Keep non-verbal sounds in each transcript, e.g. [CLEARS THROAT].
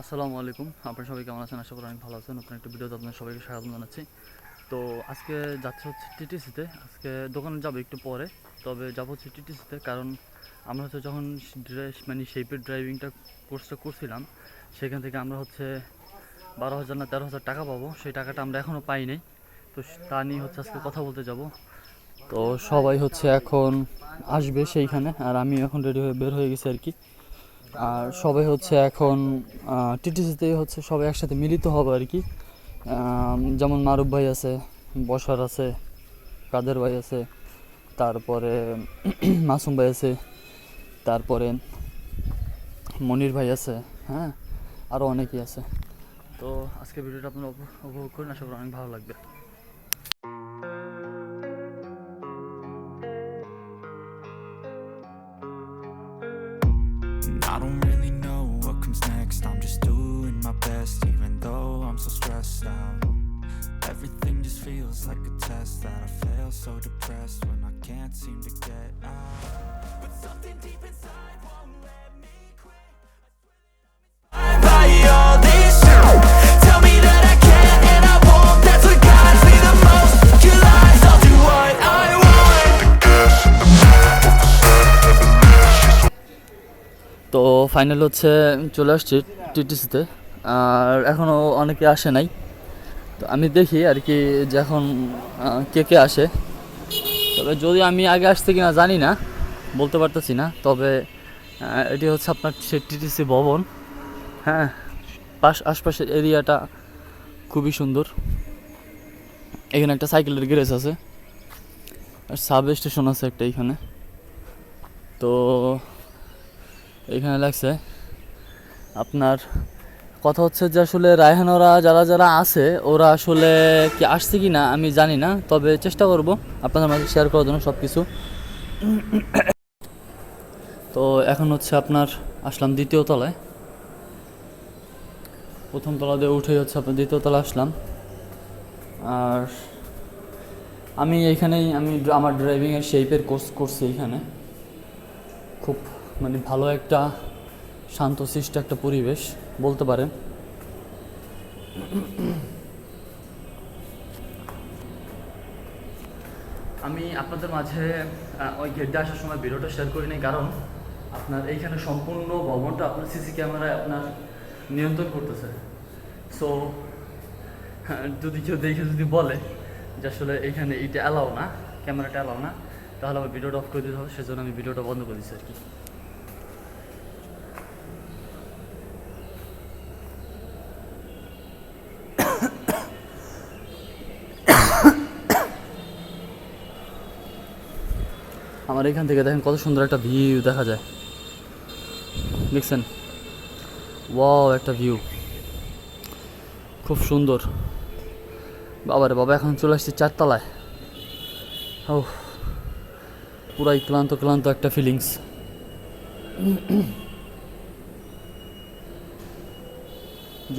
আসসালামু আলাইকুম। আপনারা সবাই কেমন আছেন? আশা করি অনেক ভালো আছেন। নতুন একটা ভিডিওতে আপনাদের সবাইকে স্বাগত জানাচ্ছি। তো আজকে যাচ্ছে হচ্ছে টিটিসিতে। আজকে দোকানে যাব একটু পরে, তবে যাব হচ্ছে টিটিসিতে কারণ আমরা হচ্ছে যখন ড্রেস মানে শেপের ড্রাইভিংটা কোর্সটা করছিলাম, সেখান থেকে আমরা হচ্ছে বারো হাজার না তেরো হাজার টাকা পাবো। সেই টাকাটা আমরা এখনও পাই নাই। তো তা নিয়ে হচ্ছে আজকে কথা বলতে যাব। তো সবাই হচ্ছে এখন আসবে সেইখানে, আর আমি এখন রেডি হয়ে বের হয়ে গেছি আর কি। আর সবাই হচ্ছে এখন টিটিসিতে হচ্ছে সবাই একসাথে মিলিত হবে আর কি। যেমন মারুফ ভাই আছে বসার আছে, কাদের ভাই আছে, তারপরে [CLEARS THROAT] মাসুম ভাই আছে, তারপরে মনির ভাই আছে হ্যাঁ আরও অনেকেই আছে। তো আজকে ভিডিওটা আপনারা উপ- উপভোগ করুন, আশা করি অনেক ভালো লাগবে। best, even though I'm so stressed out. Everything just feels like a test that I fail. So depressed when I can't seem to get out. But something deep inside won't let me quit. I buy all this shit. Tell me that I can't and I won't. That's what guides me the most. Your lies, I'll do what I want. তো final হচ্ছে চলে আসছি টিটিসিতে আর এখনও অনেকে আসে নাই। তো আমি দেখি আর কি যে এখন কে কে আসে। তবে যদি আমি আগে আসতে কিনা জানি না, বলতে পারতেছি না, তবে এটি হচ্ছে আপনার সে টিটিসি ভবন। হ্যাঁ পাশ, আশপাশের এরিয়াটা খুবই সুন্দর। এখানে একটা সাইকেলের গ্যারেজ আছে। আর সাব স্টেশন আছে একটা এখানে। তো, এখানে লাগছে আপনার কথা হচ্ছে যে আসলে রায়হানরা যারা যারা আছে, ওরা আসলে কি আসছে কি না আমি জানি না, তবে চেষ্টা করব আপনাদের মাঝে শেয়ার করার জন্য সব কিছু তো এখন হচ্ছে আপনার আসলাম দ্বিতীয় তলায়। প্রথম তলা দিয়ে উঠেই হচ্ছে আপনার দ্বিতীয় তলা আসলাম। আর আমি এইখানেই আমি আমার ড্রাইভিংয়ের শেপের কোর্স করছি এইখানে খুব মানে ভালো একটা শান্তশিষ্ট একটা পরিবেশ, বলতে পারেন। আমি আপনাদের মাঝে ওই গেটে আসার সময় ভিডিওটা শেয়ার করি করিনি, কারণ আপনার এইখানে সম্পূর্ণ ভবনটা আপনার সিসি ক্যামেরায় আপনার নিয়ন্ত্রণ করতেছে। সো যদি কেউ দেখে যদি বলে যে আসলে এইখানে এইটা অ্যালাও না ক্যামেরাটা অ্যালাও না, তাহলে আমার ভিডিওটা অফ করে দিতে হবে, সেজন্য আমি ভিডিওটা বন্ধ করে দিচ্ছি আর কি। আমার এখান থেকে দেখেন কত সুন্দর একটা ভিউ দেখা যায়। দেখছেন? ওয়াও একটা ভিউ খুব সুন্দর। বাবারে বাবা, এখন চলে আসছি চারতলায়। ও পুরাই ক্লান্ত ক্লান্ত একটা ফিলিংস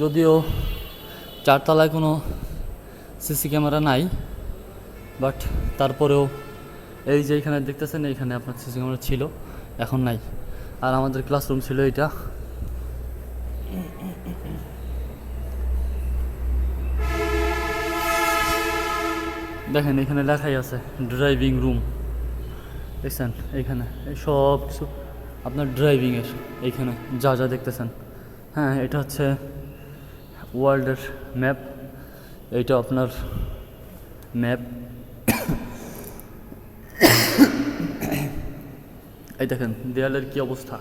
যদিও চারতলায় কোনো সিসি ক্যামেরা নাই বাট তারপরেও এই যে এখানে দেখতেছেন এইখানে আপনার সিসি ক্যামেরা ছিল, এখন নাই। আর আমাদের ক্লাসরুম ছিল এটা দেখেন, এখানে লেখাই আছে ড্রাইভিং রুম দেখছেন এইখানে এই সব কিছু আপনার ড্রাইভিংয়ের এইখানে যা যা দেখতেছেন। হ্যাঁ এটা হচ্ছে ওয়ার্ল্ডের ম্যাপ এইটা আপনার ম্যাপ এই দেখেন, দেয়ালের কি অবস্থা?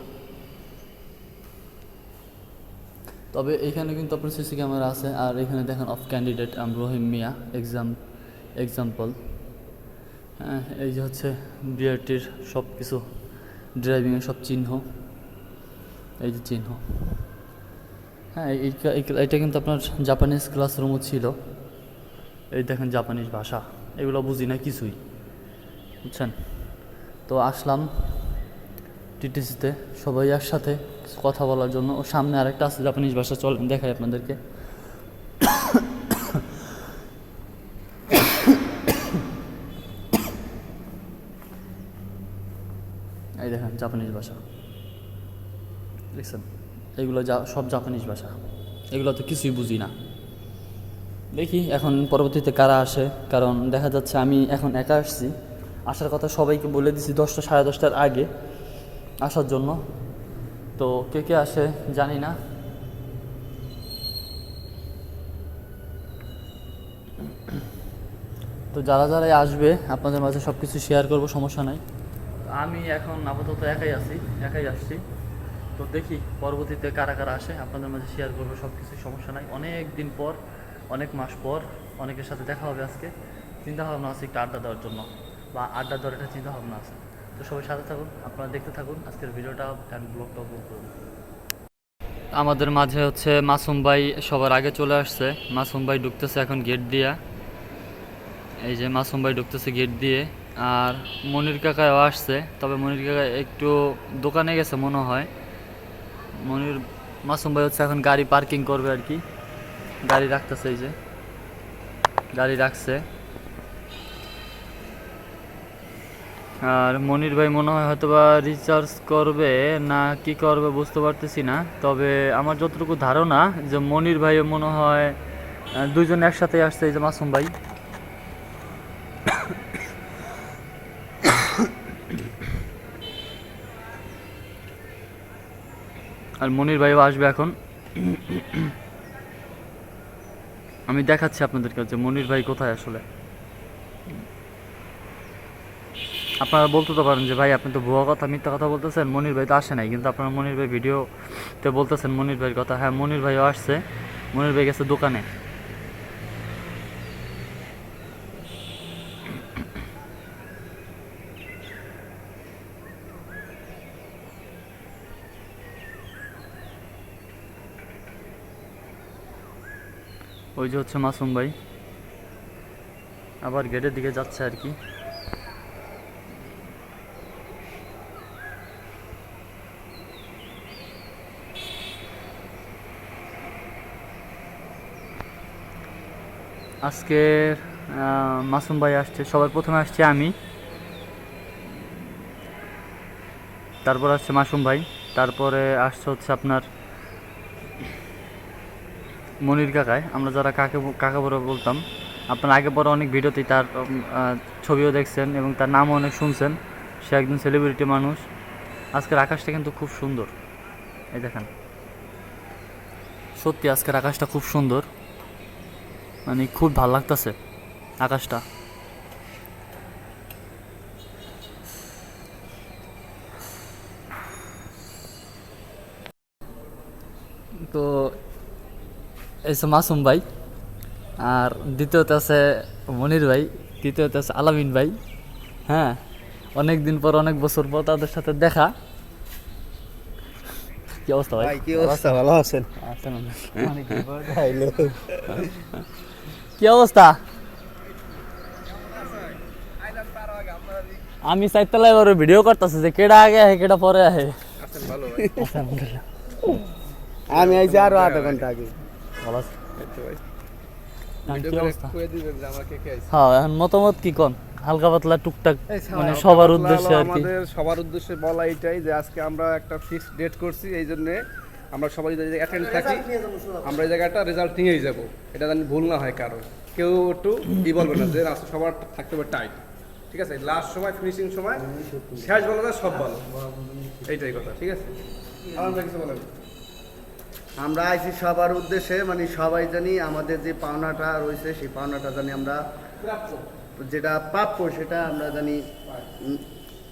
তবে এখানে কিন্তু আপনার সিসি ক্যামেরা আছে, আর এখানে দেখেন অফ ক্যান্ডিডেট আম রহিম মিয়া এক্সাম এক্সাম্পল হ্যাঁ এই যে হচ্ছে বিআরটির সব কিছু ড্রাইভিংয়ের সব চিহ্ন, এই যে চিহ্ন। হ্যাঁ এটা কিন্তু আপনার জাপানিজ ক্লাসরুমও ছিল। এই দেখেন জাপানিজ ভাষা, এগুলো বুঝি না কিছুই, বুঝছেন? তো আসলাম টিটিসিতে সবাই একসাথে কথা বলার জন্য। ও সামনে আরেকটা আছে জাপানিজ ভাষা চলেন, দেখাই আপনাদেরকে। এই দেখেন জাপানিজ ভাষা। দেখছেন? এগুলো যা, সব জাপানিজ ভাষা। এগুলো তো কিছুই বুঝি না। দেখি এখন পরবর্তীতে কারা আসে, কারণ দেখা যাচ্ছে আমি এখন একা আসছি। আসার কথা সবাইকে বলে দিছি, দশটা, সাড়ে দশটার আগে। আসার জন্য। তো কে কে আসে জানি না। তো যারা যারাই আসবে, আপনাদের মাঝে সব কিছু শেয়ার করব, সমস্যা নাই। আমি এখন আপাতত একাই আছি, একাই আসছি। তো দেখি পরবর্তীতে কারা কারা আসে, আপনাদের মাঝে শেয়ার করব সব কিছু সমস্যা নাই। অনেক দিন পর, অনেক মাস পর, অনেকের সাথে দেখা হবে আজকে। চিন্তা ভাবনা আছে একটু আড্ডা দেওয়ার জন্য, বা আড্ডা দেওয়ার একটা চিন্তা ভাবনা আছে। তো সবাই সাথে থাকুন, আপনারা দেখতে থাকুন। আজকের ভিডিওটা অ্যান্ড ব্লগটা উপভোগ করুন। আমাদের মাঝে হচ্ছে মাসুম ভাই সবার আগে চলে আসছে। মাসুম ভাই ঢুকতেছে এখন গেট দিয়া। এই যে মাসুম ভাই ঢুকতেছে গেট দিয়ে। আর মনির কাকাও আসছে, তবে মনির কাকা একটু দোকানে গেছে মনে হয়। মনির, মাসুম ভাই হচ্ছে এখন গাড়ি পার্কিং করবে আর কি। গাড়ি রাখতেছে এই যে। গাড়ি রাখছে। আর মনির ভাই মনে হয় হয়তো বা রিচার্জ করবে না কি করবে বুঝতে পারতেছি না। তবে আমার যতটুকু ধারণা যে মনির ভাই মনে হয় আহ, দুইজন একসাথে আসছে এই যে মাসুম ভাই। আর মনির ভাইও আসবে এখন। আমি দেখাচ্ছি আপনাদের কাছে মনির ভাই কোথায় আসলে। আপনারা বলতে তো পারেন যে, ভাই, আপনি তো ভুয়া কথা, মিথ্যা কথা বলতেছেন। মনির ভাই তো আসে নাই। কিন্তু আপনারা মনির ভাই ভিডিওতে বলতেছেন মনির ভাইয়ের কথা। হ্যাঁ মনির ভাইও আসছে। মনির ভাই গেছে দোকানে। ওই যে হচ্ছে মাসুম ভাই। আবার গেটের দিকে যাচ্ছে আর কি। আজকে মাসুম ভাই আসছে, সবার প্রথমে আসছে আমি। তারপর আসছে মাসুম ভাই, তারপরে আসছে হচ্ছে আপনার মনির কাকায় আমরা যারা কাকে কাকা বড় বলতাম, আপনার আগে পরে অনেক ভিডিওতেই তার ছবিও দেখছেন এবং তার নামও অনেক শুনছেন। সে একজন সেলিব্রিটি মানুষ। আজকের আকাশটা কিন্তু খুব সুন্দর। এই দেখেন। সত্যি আজকের আকাশটা খুব সুন্দর। মানে খুব ভালো লাগতেছে আকাশটা। তো যে মাসুম ভাই আর দ্বিতীয়তে আছে মনির ভাই তৃতীয়তে আছে আলামিন ভাই হ্যাঁ অনেক দিন পর অনেক বছর পর তাদের সাথে দেখা। কি অবস্থা ভাই? কি অবস্থা? ভালো আছেন? আছেন কি অবস্থা? আমি চাইতেলাই এবার ভিডিও করতেছি যে কেডা আগে আহে কেডা পরে আহে। আলহামদুলিল্লাহ। আমি আইছি আরও আধা ঘণ্টা আগে। আছে? হ্যাঁ, হ্যাঁ এখন মতামত কি কোন? হালকা পাতলা টুকটাক মানে সবার উদ্দেশ্যে আর কি। আমাদের সবার উদ্দেশ্যে বলা এটাই যে আজকে আমরা একটা ফিক্সড ডেট করছি এই জন্য আমরা সবাই যদি অ্যাটেন্ড থাকি আমরা এই জায়গাটা রেজাল্ট নিয়েই যাব। এটা জানি ভুল না হয় কারও। কেউ একটু ই বলবে না যে আজকে সবার থাকতে হবে টাইট ঠিক আছে? লাস্ট সময় ফিনিশিং সময় শেষ বলা যায় সব ভালো এইটাই কথা ঠিক আছে? আমার কিছু বলেন। আমরা আইছি সবার উদ্দেশ্যে মানে সবাই জানি আমাদের যে পাওনাটা রয়েছে সেই পাওনাটা জানি আমরা যেটা প্রাপ্য সেটা আমরা জানি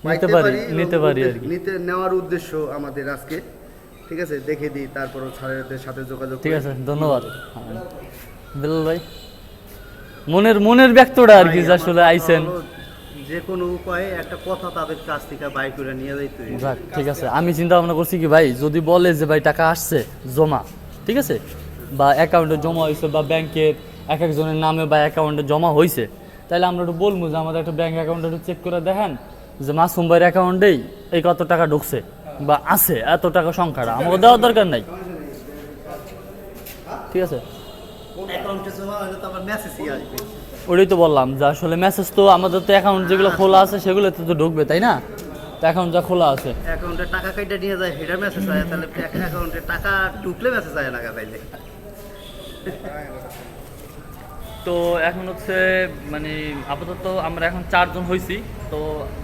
নিতে পারি, নিতে পারি আর কি। নিতে নেওয়ার উদ্দেশ্য আমাদের আজকে। ঠিক আছে দেখে দিই তারপর স্যারেদের সাথে যোগাযোগ ঠিক আছে ধন্যবাদ। বেলাল ভাই মনের মনের ব্যক্তটা আর কি যে আসলে আইছেন যে কোনো উপায়ে একটা কথা তাদের কাছ থেকে বাই করে নিয়ে যাইতে। যাক ঠিক আছে আমি চিন্তা ভাবনা করছি কি ভাই যদি বলে যে ভাই টাকা আসছে জমা ঠিক আছে বা অ্যাকাউন্টে জমা হয়েছে বা ব্যাংকের এক একজনের নামে বা অ্যাকাউন্টে জমা হয়েছে তাহলে আমরা একটু বলব যে আমাদের একটা ব্যাংক অ্যাকাউন্টে একটু চেক করে দেখেন যে মাসুম ভাইয়ের অ্যাকাউন্টেই এই কত টাকা ঢুকছে বা আছে এত টাকা সংখ্যাটা আমাকে দেওয়ার দরকার নাই। ঠিক আছে? ওটাই তো বললাম যে আসলে মেসেজ তো আমাদের তো অ্যাকাউন্ট যেগুলো খোলা আছে সেগুলোতে তো ঢুকবে তাই না? অ্যাকাউন্ট যা খোলা আছে। অ্যাকাউন্টে টাকা কাইটা নিয়ে যায় হেডার মেসেজ আয় তাহলে অ্যাকাউন্টে টাকা ঢুকলে মেসেজ আয় লাগা তাইলে তো এখন হচ্ছে মানে আপাতত আমরা এখন চারজন হয়েছি তো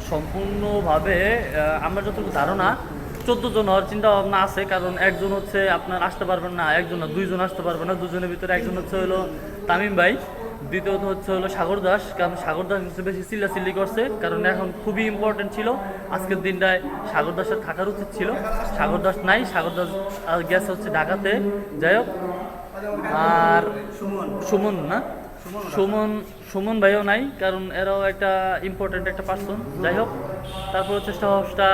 সম্পূর্ণভাবে আমরা যতটুকু ধারণা চোদ্দ জন হওয়ার চিন্তা ভাবনা আছে, কারণ একজন হচ্ছে আপনার আসতে পারবেন না, একজন না, দুইজন আসতে পারবে না, দুজনের ভিতরে একজন হচ্ছে হলো তামিম ভাই, দ্বিতীয়ত হচ্ছে হলো সাগর দাস, কারণ সাগর দাস হচ্ছে বেশি চিল্লাচিল্লি করছে, কারণ এখন খুবই ইম্পর্টেন্ট ছিল, আজকের দিনটায় সাগর দাসের থাকার উচিত ছিল, সাগর দাস নাই, সাগর দাস গেছে হচ্ছে ঢাকাতে, যাই হোক, আর সুমন না? সুমন সুমন ভাইও নাই কারণ এরাও একটা ইম্পর্টেন্ট একটা পার্সন যাই হোক তারপর চেষ্টা চেষ্টা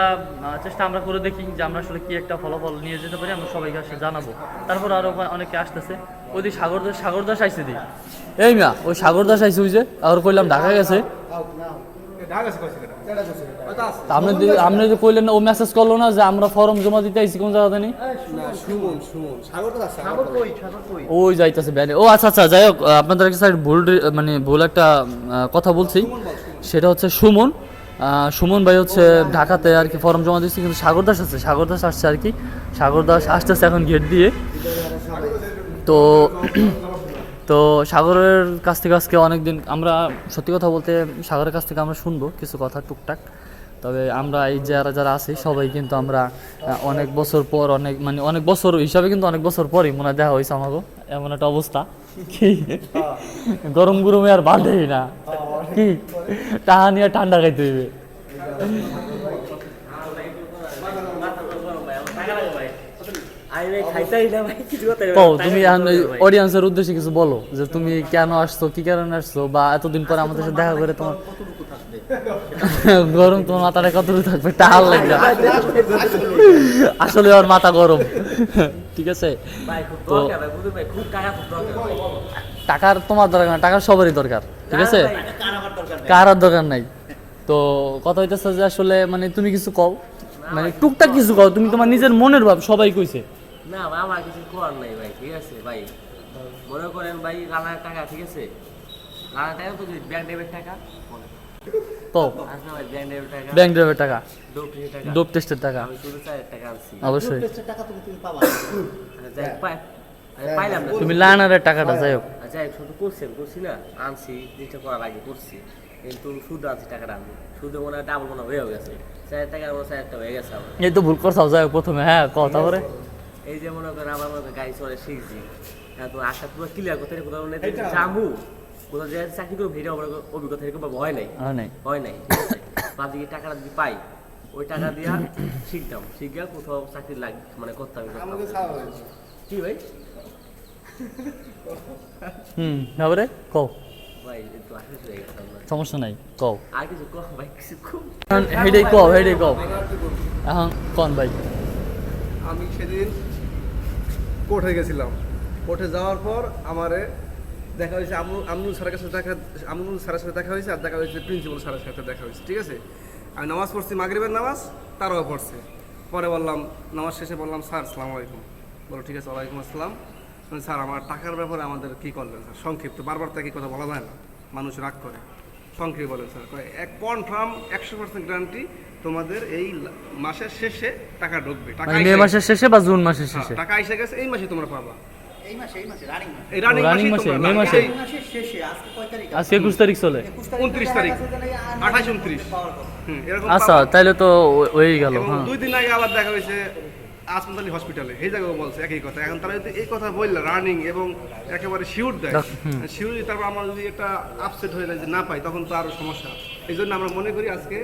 চেষ্টা আমরা করে দেখি যে আমরা আসলে কি একটা ফলাফল নিয়ে যেতে পারি আমরা সবাইকে আসে জানাব। তারপর আরও অনেকে আসতেছে। ওই দিক সাগর দাস সাগর দাস আইসে দিই এই মিয়া ওই সাগর দাস আইসে ওই যে আর কইলাম ঢাকা গেছে। ঢাকা আছে আপনি আপনি যে কইলেন না ও মেসেজ করল না যে আমরা ফর্ম জমা দিতে আইছি কোন ওই যাইতেছে ব্যানে। ও আচ্ছা আচ্ছা যাই হোক আপনাদের একটা ভুল মানে ভুল একটা কথা বলছি। সেটা হচ্ছে সুমন। সুমন ভাই হচ্ছে ঢাকাতে আর কি ফর্ম জমা দিচ্ছি কিন্তু সাগর দাস আছে সাগর দাস আসছে আর কি। সাগর দাস আসতেছে এখন গেট দিয়ে। তো তো সাগরের কাছ থেকে আজকে অনেকদিন, আমরা সত্যি কথা বলতে সাগরের কাছ থেকে আমরা শুনব কিছু কথা টুকটাক। তবে আমরা এই যারা যারা আছি, সবাই কিন্তু আমরা অনেক বছর পর অনেক মানে অনেক বছর হিসাবে কিন্তু অনেক বছর পরই মনে হয় দেখা হয়েছে আমাকে এমন একটা অবস্থা। গরম গরমে আর বাঁধেই না। কি? টাহা নিয়ে ঠান্ডা খাইতে হইবে কও তুমি অডিয়েন্সের উদ্দেশ্যে কিছু বলো যে তুমি কেন আসছো কি কারণে আসছো বা এতদিন পরে আমাদের সাথে দেখা করে তোমার গরম তোমার মাথাটা কতটুকু থাকবে? টাল লাগবে আসলে ওর মাথা গরম। ঠিক আছে? তো টাকার তোমার দরকার না টাকার সবারই দরকার ঠিক আছে? কার আর দরকার নাই। তো কথা হইতেছে যে আসলে মানে তুমি কিছু কও মানে টুকটাক কিছু কও তুমি তোমার নিজের মনের ভাব সবাই কইছে। না ভাই আমার কিছু করার নাই ভাই ঠিক আছে? ভাই মনে করেন ভাই রানার টাকা ঠিক আছে? রানার টাকা তো ব্যাংক ডেবিট টাকা? কও ব্যাংক ডেবিট টাকা। ড্রাইভের টাকা। ডোপ টেস্টের টাকা। আমি শুধু চার টাকা আনছি। অবশ্যই। তুমি তুমি পাবা। যাই হোক, পাই আমি পাইলাম তুমি টাকাটা যাই হোক। যাই হোক, শুধু করছি না? আনছি জিনিসটা করার আগে করছি। কিন্তু আনছি টাকাটা আমি। শুধু মনে হয় ডাবল মনে হয় হয়ে গেছে। চার মনে হয় টাকা হয়ে গেছে এই তো ভুল করছাও যাই হোক প্রথমে হ্যাঁ কথা বলে এই যে মনে করেন আমার মনে করেন গাড়ি চলে শিখছি হ্যাঁ তো আশা পুরো ক্লিয়ার করতে কোথাও মানে জামু কোথাও যে চাকরি করে ভিড়ে আমার অভিজ্ঞতা এরকম হয় নাই। হ্যাঁ নাই। নাই বাকি টাকাটা যদি পাই ওই টাকা দিয়া শিখতাম। শিখে কোথাও চাকরি লাগ মানে করতাম ছাড়া। হয়েছে কি ভাই? হুম তারপরে কও। সমস্যা নাই কও। আর কিছু কম ভাই কিছু কম হেডেই কও হেডেই কও। এখন কন ভাই। আমি সেদিন কোর্টে গেছিলাম। কোর্টে যাওয়ার পর আমারে দেখা হয়েছে আমনুল স্যারের কাছে দেখা আমনুল স্যারের সাথে দেখা হয়েছে আর দেখা হয়েছে প্রিন্সিপাল স্যারের সাথে দেখা হয়েছে, ঠিক আছে? আমি নামাজ পড়ছি, মাগরিবের নামাজ, তারাও পড়ছে। পরে বললাম, নামাজ শেষে বললাম, স্যার সালাম আলাইকুম। বলো, ঠিক আছে, ওয়ালাইকুম আসসালাম। স্যার, আমার টাকার ব্যাপারে আমাদের কী করলেন, স্যার? সংক্ষিপ্ত, বারবার তো একই কথা বলা যায় না। মানুষ রাগ করে। সংক্ষেপে বলেন স্যার। এক কনফার্ম একশো পার্সেন্ট গ্যারান্টি তোমাদের এই মাসের শেষে টাকা ঢুকবে। টাকা মানে মে গেছে। মাসের শেষে বা জুন মাসের হ্যাঁ, শেষে? টাকা এসে গেছে এই মাসে তোমরা পাবা। এই মাসে এই মাসে রানিং মাসে। রানিং রানিং মাসে, মে মাসে? শেষে আজকে কয় তারিখ? আজকে একুশ তারিখ চলে। উনত্রিশ তারিখ। আঠাশ উনত্রিশ। হুম, এরকম আচ্ছা। তাইলে তো হয়ে গেল হ্যাঁ। দুই দিন আগে আবার দেখা হয়েছে আসপাতালি হসপিটালে এই জায়গায় বলছে একই কথা। এখন তারা যদি এই কথা বললে রানিং এবং একেবারে শিওর দেয় শিওর তারপর আমরা যদি একটা আপসেট হয়ে যায় যে না পাই তখন তো আরও সমস্যা। এই জন্য আমরা মনে করি আজকে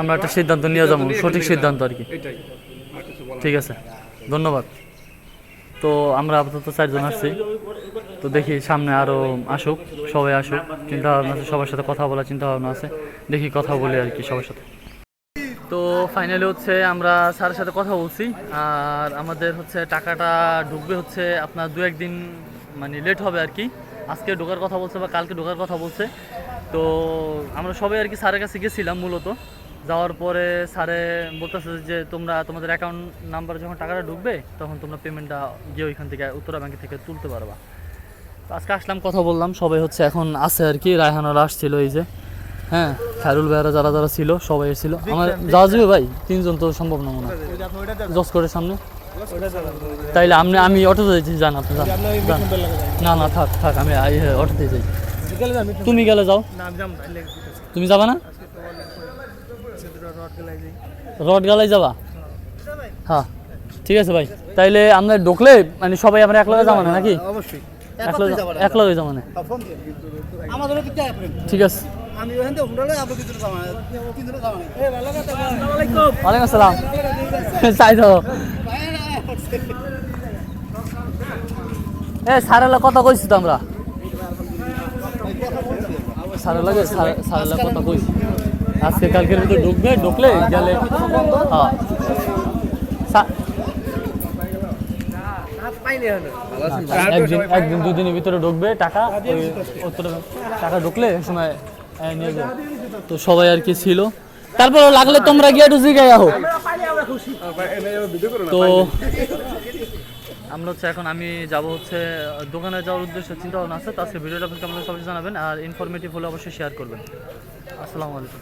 আমরা একটা সিদ্ধান্ত নিয়ে যাব সঠিক সিদ্ধান্ত। আর কি। এটাই। ঠিক আছে। ধন্যবাদ। তো আমরা আপাতত চারজন আসছি তো দেখি সামনে আরও আসুক সবাই আসুক। চিন্তা ভাবনা আছে সবার সাথে কথা বলার চিন্তা ভাবনা আছে। দেখি কথা বলি আর কি সবার সাথে। তো ফাইনালি হচ্ছে আমরা স্যারের সাথে কথা বলছি। আর আমাদের হচ্ছে টাকাটা ঢুকবে হচ্ছে আপনার দু একদিন মানে লেট হবে আর কি। আজকে ঢোকার কথা বলছে বা কালকে ঢোকার কথা বলছে। তো আমরা সবাই আর কি স্যারের কাছে গেছিলাম মূলত। যাওয়ার পরে স্যারে বলতেছে যে তোমরা তোমাদের অ্যাকাউন্ট নাম্বারে যখন টাকাটা ঢুকবে, তখন তোমরা পেমেন্টটা গিয়ে ওইখান থেকে উত্তরা ব্যাংক থেকে তুলতে পারবা। তো আজকে আসলাম, কথা বললাম। সবাই হচ্ছে এখন আছে আর কি। রায়হানারা আসছিল এই যে। হ্যাঁ খায়রুল ভাইয়ারা যারা যারা ছিল সবাই ছিল। আমার যাওয়া যাবে ভাই তিনজন তো সম্ভব না মনে হয়। জজ করে সামনে। তাইলে আপনি আমি অটোতে যাইছি যান আপনি যান। না না থাক থাক আমি হ্যাঁ, অটোতে যাই। তুমি গেলে যাও। তুমি যাবা না? রড গালাই যাবা? হ্যাঁ। ঠিক আছে ভাই। তাইলে আমরা ঢুকলে মানে সবাই আমরা একলগে যাব না নাকি? অবশ্যই। একলগে একলগে যাব না। অ্যাপ্রেন ঠিক আছে। আমি ওখান থেকে উঠালে কথা ওয়ালাইকুম আসসালাম। চাই তো। এ স্যারের কথা কইছি তো আমরা কথা কইছি। আজকে কালকের ভিতরে ঢুকবে ঢুকলে গেলে হ্যাঁ। একদিন একদিন দুদিনের ভিতরে ঢুকবে টাকা টাকা ঢুকলে সময় যাবে তো সবাই আর কি ছিল। তারপর লাগলে তোমরা গিয়ে একটু জিগাই আহো তো আমরা হচ্ছে এখন আমি যাব হচ্ছে, দোকানে যাওয়ার উদ্দেশ্যে চিন্তা ভাবনা আছে, তো আজকে ভিডিওটা আপনাকে আমাদের সবাই জানাবেন, আর ইনফরমেটিভ হলে অবশ্যই শেয়ার করবেন। আসসালামু আলাইকুম।